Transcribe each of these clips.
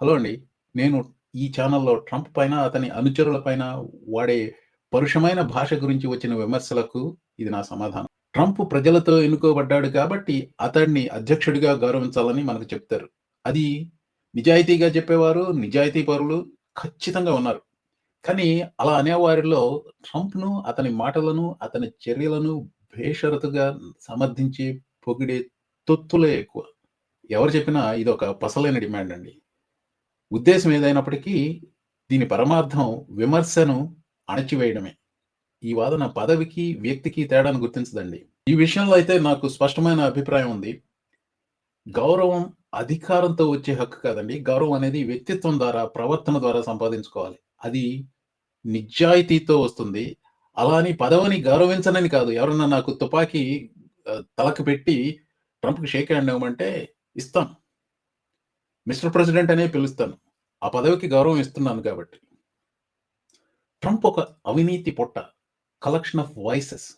Hello అండి. నేను ఈ ఛానెల్‌లో ట్రంప్ పైన, అతని అనుచరుల పైన వాడే పరుషమైన భాష గురించి వచ్చిన విమర్శలకు ఇది నా సమాధానం. ట్రంప్ ప్రజలతో ఎన్నుకోబడ్డాడు కాబట్టి అతడిని అధ్యక్షుడిగా గౌరవించాలని మనకు చెప్తారు. అది నిజాయితీగా చెప్పేవారు, నిజాయితీ పరులు ఖచ్చితంగా ఉన్నారు. కానీ అలా అనేవారిలో ట్రంప్‌ను, అతని మాటలను, అతని చర్యలను బేషరతుగా సమర్థించి పొగిడే తొత్తులే ఎక్కువ. ఎవరు చెప్పినా ఇది ఒక పసలైన డిమాండ్ అండి. ఉద్దేశం ఏదైనప్పటికీ దీని పరమార్థం విమర్శను అణచివేయడమే. ఈ వాదన పదవికి, వ్యక్తికి తేడాను గుర్తించదండి. ఈ విషయంలో అయితే నాకు స్పష్టమైన అభిప్రాయం ఉంది. గౌరవం అధికారంతో వచ్చే హక్కు కాదండి. గౌరవం అనేది వ్యక్తిత్వం ద్వారా, ప్రవర్తన ద్వారా సంపాదించుకోవాలి. అది నిజాయితీతో వస్తుంది. అలా అని పదవిని గౌరవించనని కాదు. ఎవరన్నా నాకు తుపాకీ తలకు పెట్టి ట్రంప్‌కి షేక్ హ్యాండ్ ఇవ్వమంటే ఇస్తాను. మిస్టర్ ప్రెసిడెంట్ అనే పిలుస్తాను. ఆ పదవికి గౌరవం ఇస్తున్నాను కాబట్టి. ట్రంప్ ఒక అవినీతి పొట్ట. Collection of vices.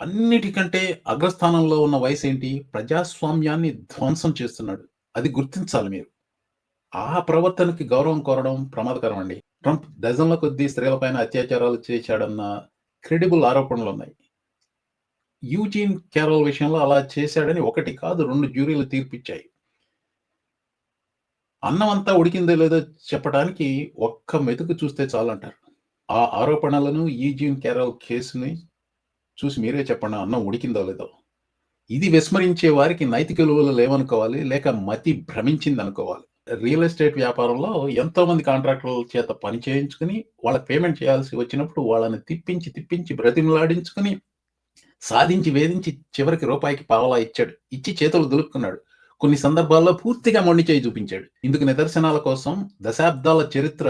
అన్నిటికంటే అగ్రస్థానంలో ఉన్న వైస్ ఏంటి? ప్రజాస్వామ్యాన్ని ధ్వంసం చేస్తున్నాడు. అది గుర్తించాలి మీరు. ఆ ప్రవర్తనకి గౌరవం కోరడం ప్రమాదకరం అండి. ట్రంప్ డజన్ల కొద్దీ స్త్రీలపైన అత్యాచారాలు చేశాడన్న క్రెడిబుల్ ఆరోపణలు ఉన్నాయి యూజీన్ క్యారల్ విషయంలో అలా చేశాడని ఒకటి కాదు రెండు జ్యూరీలు తీర్పిచ్చాయి. అన్నం అంతా ఉడికిందో లేదో చెప్పడానికి ఒక్క మెతుకు చూస్తే చాలంటారు. ఆ ఆరోపణలను యూజీన్ క్యారల్ కేసుని చూసి మీరే చెప్పండి అన్నం ఉడికిందో లేదో. ఇది విస్మరించే వారికి నైతిక విలువలు లేవనుకోవాలి. లేక మతి భ్రమించిందనుకోవాలి. రియల్ ఎస్టేట్ వ్యాపారంలో ఎంతో మంది కాంట్రాక్టర్ల చేత పని చేయించుకొని, వాళ్ళకి పేమెంట్ చేయాల్సి వచ్చినప్పుడు వాళ్ళని తిప్పించి, తిప్పించి బ్రతిమలాడించుకుని సాధించి, వేధించి చివరికి రూపాయికి పావలా ఇచ్చాడు. ఇచ్చి చేతులు దులుపుకున్నాడు. కొన్ని సందర్భాల్లో పూర్తిగా మొండిచేయి చూపించాడు. ఇందుకు నిదర్శనాల కోసం దశాబ్దాల చరిత్ర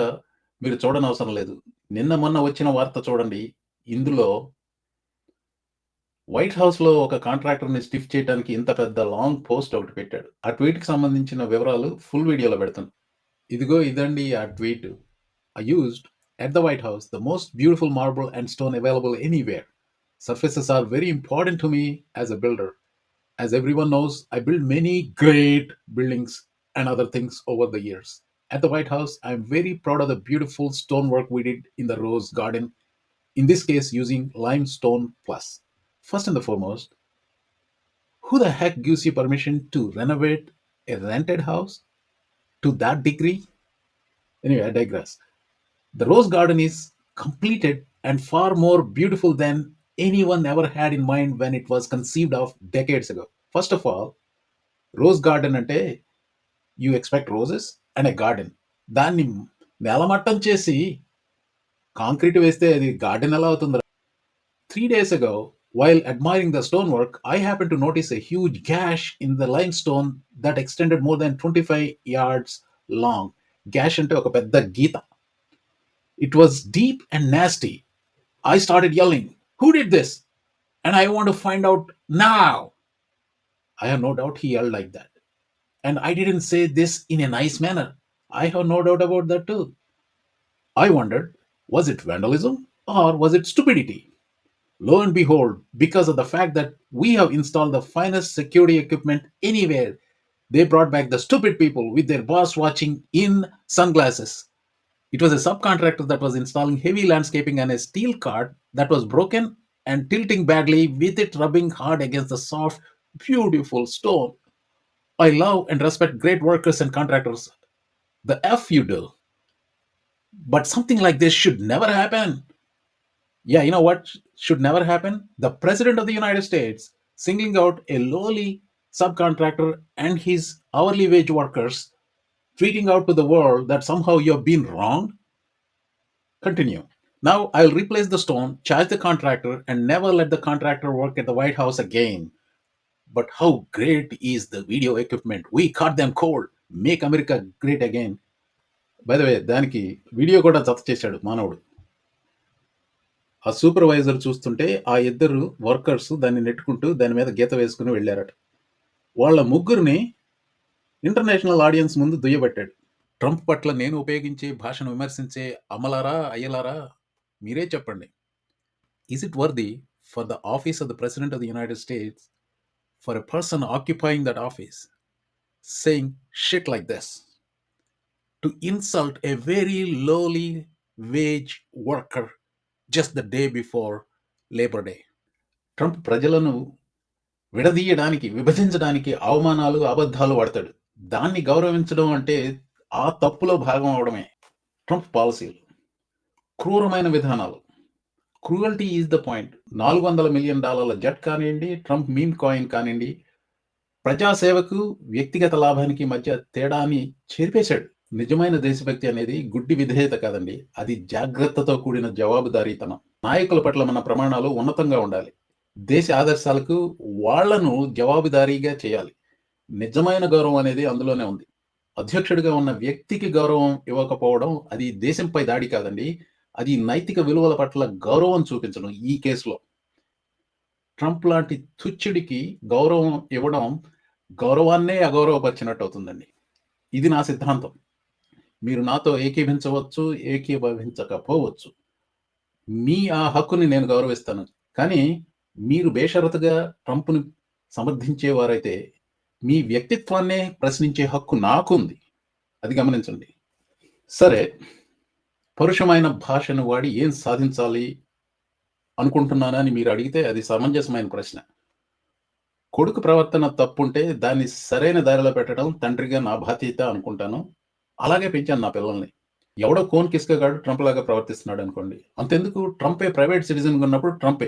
మీరు చూడనవసరం లేదు. నిన్న మొన్న వచ్చిన వార్త చూడండి. ఇందులో వైట్ హౌస్‌లో ఒక కాంట్రాక్టర్‌ని స్టిఫ్ చేయడానికి ఇంత పెద్ద లాంగ్ పోస్ట్ ఒకటి పెట్టాడు. ఆ ట్వీట్‌కి సంబంధించిన వివరాలు ఫుల్ వీడియోలో పెడతాను. ఇదిగో ఇదండి ఆ tweet. I used at the White House the most beautiful marble and stone available anywhere surfaces are very important to me as a builder As everyone knows, I built many great buildings and other things over the years. At the White House, I'm very proud of the beautiful stonework we did in the Rose Garden, in this case using limestone plus. First and the foremost, who the heck gives you permission to renovate a rented house to that degree? Anyway, I digress. The Rose Garden is completed and far more beautiful than anyone ever had in mind when it was conceived of decades ago. First of all, rose garden అంటే you expect roses and a garden దాన్ని నేలమట్టం చేసి concrete వేస్తే అది garden ఎలా అవుతుంది three days ago while admiring the stone work I happen to notice a huge gash in the limestone that extended more than twenty five yards long gash అంటే ఒక పెద్ద గీత. It was deep and nasty I started yelling who did this? And i want to find out now. I have no doubt he yelled like that. And i didn't say this in a nice manner. I have no doubt about that too. I wondered was it vandalism or was it stupidity? Lo and behold because of the fact that we have installed the finest security equipment anywhere they brought back the stupid people with their boss watching in sunglasses. It was a subcontractor that was installing heavy landscaping and a steel cart that was broken and tilting badly with it rubbing hard against the soft, beautiful stone. I love and respect great workers and contractors. The F you do. But something like this should never happen. Yeah, you know what should never happen? The President of the United States singling out a lowly subcontractor and his hourly wage workers tweeting out to the world that somehow you've been wronged? Continue. Now I'll replace the stone, charge the contractor, and never let the contractor work at the White House again. But how great is the video equipment? We caught them cold. Make America great again. By the way దానికి video కూడా జత చేశాడు మానవుడు ఆ supervisor చూస్తుంటే ఆ ఇద్దరు workers దాన్ని నెట్టుకుంటూ దాని మీద గీత వేసుకుని వెళ్ళారట వాళ్ళ ముగ్గురిని ఇంటర్నేషనల్ ఆడియన్స్ ముందు దుయ్యబట్టాడు ట్రంప్ పట్ల నేను ఉపయోగించే భాషను విమర్శించే అమలారా అయ్యలారా మీరే చెప్పండి. Is it worthy for the office of the president of the United States for a person occupying that office saying shit like this to insult a very lowly wage worker just the day before Labor Day Trump ప్రజలను విడదీయడానికి విభజించడానికి అవమానాలు అబద్ధాలు వాడతాడు. దాన్ని గౌరవించడం అంటే ఆ తప్పులో భాగం అవడమే. ట్రంప్ పాలసీలు క్రూరమైన విధానాలు. Cruelty is the point. నాలుగు వందల మిలియన్ డాలర్ల జట్ కానివ్వండి ట్రంప్ మీమ్ కాయిన్ కానివ్వండి ప్రజాసేవకు వ్యక్తిగత లాభానికి మధ్య తేడాని చేరిపేశాడు. నిజమైన దేశభక్తి అనేది గుడ్డి విధేయత కాదండి. అది జాగ్రత్తతో కూడిన జవాబుదారీతనం. నాయకుల పట్ల మన ప్రమాణాలు ఉన్నతంగా ఉండాలి. దేశ ఆదర్శాలకు వాళ్ళను జవాబుదారీగా చేయాలి. నిజమైన గౌరవం అనేది అందులోనే ఉంది. అధ్యక్షుడిగా ఉన్న వ్యక్తికి గౌరవం ఇవ్వకపోవడం అది దేశంపై దాడి కాదండి. అది నైతిక విలువల పట్ల గౌరవం చూపించడం ఈ కేసులో. ట్రంప్ లాంటి తుచ్చుడికి గౌరవం ఇవ్వడం గౌరవాన్నే అగౌరవపరిచినట్టు అవుతుందండి ఇది నా సిద్ధాంతం. మీరు నాతో ఏకీభించవచ్చు ఏకీభవించకపోవచ్చు. మీ ఆ హక్కుని నేను గౌరవిస్తాను. కానీ మీరు బేషరతుగా ట్రంప్ను సమర్థించేవారైతే మీ వ్యక్తిత్వాన్నే ప్రశ్నించే హక్కు నాకుంది. అది గమనించండి. సరే. పరుషమైన భాషను వాడి ఏం సాధించాలి అనుకుంటున్నానని మీరు అడిగితే అది సమంజసమైన ప్రశ్న. కొడుకు ప్రవర్తన తప్పుంటే దాన్ని సరైన దారిలో పెట్టడం తండ్రిగా నా బాధ్యత అనుకుంటాను. అలాగే పెంచాను నా పిల్లల్ని. ఎవడో కోన్ కిస్కగాడు ట్రంప్ లాగా ప్రవర్తిస్తున్నాడు అనుకోండి. అంతెందుకు? ట్రంపే ప్రైవేట్ సిటిజన్ ఉన్నప్పుడు ట్రంపే.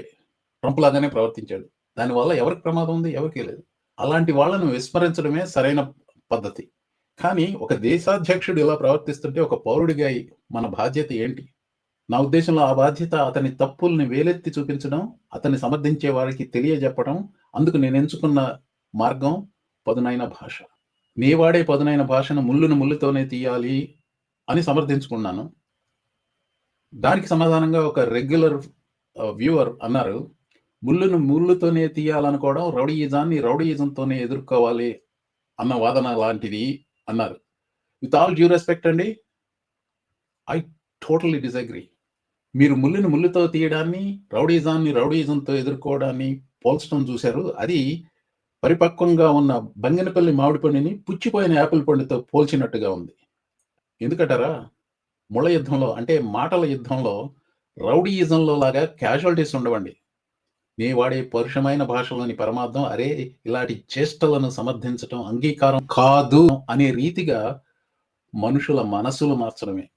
ట్రంప్ లాగానే ప్రవర్తించాడు. దానివల్ల ఎవరికి ప్రమాదం ఉంది? ఎవరికీ లేదు. అలాంటి వాళ్ళను విస్మరించడమే సరైన పద్ధతి. కానీ ఒక దేశాధ్యక్షుడు ఇలా ప్రవర్తిస్తుంటే ఒక పౌరుడిగా మన బాధ్యత ఏంటి? నా ఉద్దేశంలో ఆ బాధ్యత అతని తప్పుల్ని వేలెత్తి చూపించడం అతన్ని సమర్థించే వారికి తెలియజెప్పడం అందుకు నేను ఎంచుకున్న మార్గం పదునైన భాష. నీ వాడే పదునైన భాషను ముళ్ళును ముళ్ళుతోనే తీయాలి అని సమర్థించుకున్నాను. దానికి సమాధానంగా ఒక రెగ్యులర్ వ్యూవర్ అన్నారు ముళ్ళును ముళ్ళుతోనే తీయాలనుకోవడం రౌడీయిజాన్ని రౌడీయిజంతోనే ఎదుర్కోవాలి అన్న వాదన లాంటిది. అన్నారు. విత్ ఆల్ డ్యూ రెస్పెక్ట్ అండి ఐ టోటలీ డిసగ్రీ మీరు ముళ్ళుని ముళ్ళుతో తీయడాన్ని రౌడీజాన్ని రౌడీజంతో ఎదుర్కోవడాన్ని పోల్చడం చూశారు. అది పరిపక్వంగా ఉన్న బంగినపల్లి మామిడి పండుని పుచ్చిపోయిన యాపిల్ పండుతో పోల్చినట్టుగా ఉంది. ఎందుకంటారా? ముళ్ళ యుద్ధంలో అంటే మాటల యుద్ధంలో రౌడీయిజంలో లాగా క్యాజువాలిటీస్ ఉండవండి. నీ వాడే పరుషమైన భాషలోని పరమార్థం అరే ఇలాంటి చేష్టలను సమర్థించటం అంగీకారం కాదు అనే రీతిగా మనుషుల మనసులు మార్చడమే.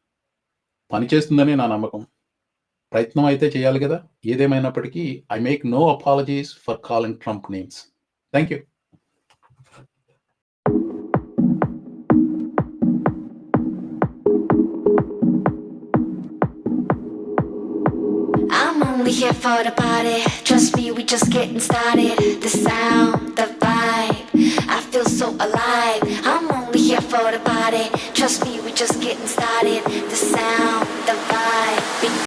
పనిచేస్తుందని నా నమ్మకం. ప్రయత్నం అయితే చేయాలి కదా. ఏదేమైనప్పటికీ I make no apologies for calling Trump names thank you only here for the party. Trust me, we just getting started. The sound, the vibe, I feel so alive. I'm only here for the party. Trust me, we just getting started. The sound, the vibe.